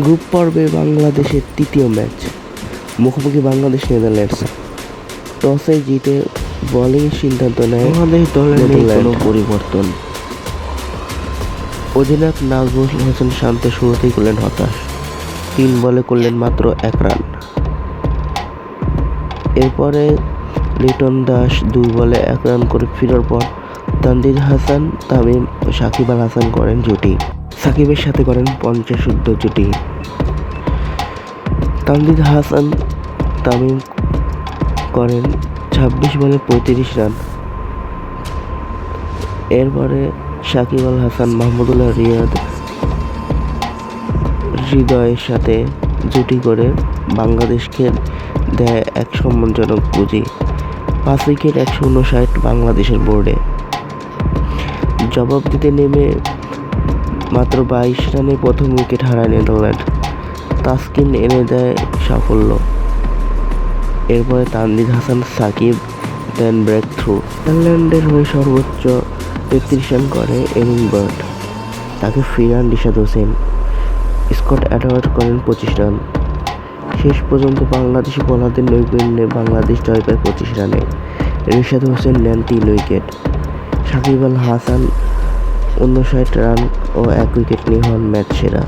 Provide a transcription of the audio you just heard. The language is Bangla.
গ্রুপ পর্বে বাংলাদেশের তৃতীয় ম্যাচ। মুখোমুখি বাংলাদেশ নেদারল্যান্ডস। টসে জিতে বোলিং সিদ্ধান্ত নেয় বাংলাদেশ দলের নেই কোনো পরিবর্তন। অধিনায়ক নাজমুল হোসেন শান্ত শুরুতেই করলেন হতাশ। তিন বলে করলেন মাত্র এক রান। এরপরে লিটন দাস দুই বলে এক রান করে ফেরার পর তানজিদ হাসান তামিম ও সাকিব আল হাসান করেন জুটি। সাকিবের সাথে করেন পঞ্চাশ শুদ্ধ জুটি। তানজিদ হাসান তামিম করেন ছাব্বিশ বলে পঁয়ত্রিশ রান। এরপরে সাকিব আল হাসান, মাহমুদুল্লাহ রিয়াদ হৃদয়ের সাথে জুটি করে বাংলাদেশকে দেয় এক সম্মানজনক পুঁজি। পাঁচ উইকেট, একশো উনষাট বাংলাদেশের বোর্ডে। জবাব দিতে নেমে মাত্র বাইশ রানে প্রথম উইকেট হারায় নেদারল্যান্ড। তাসকিন এনে দেয় সাফল্য। এরপরে তানজিদ হাসান, সাকিব দেন ব্রেক থ্রু নেদারল্যান্ডের হয়ে সর্বোচ্চ তেত্রিশ রান করে এমিন বার্ড তাকে ফিরান রিশাদ হোসেন, স্কট অ্যাডওয়ার্ড করেন পঁচিশ রান। শেষ পর্যন্ত বাংলাদেশি বোলারদের নৈপুণ্যে বাংলাদেশ জয় পায় পঁচিশ রানে। রিশাদ হোসেন নেন তিন উইকেট। সাকিব আল হাসান উনষাট রান ও এক উইকেট নিয়ে হন ম্যাচ সেরা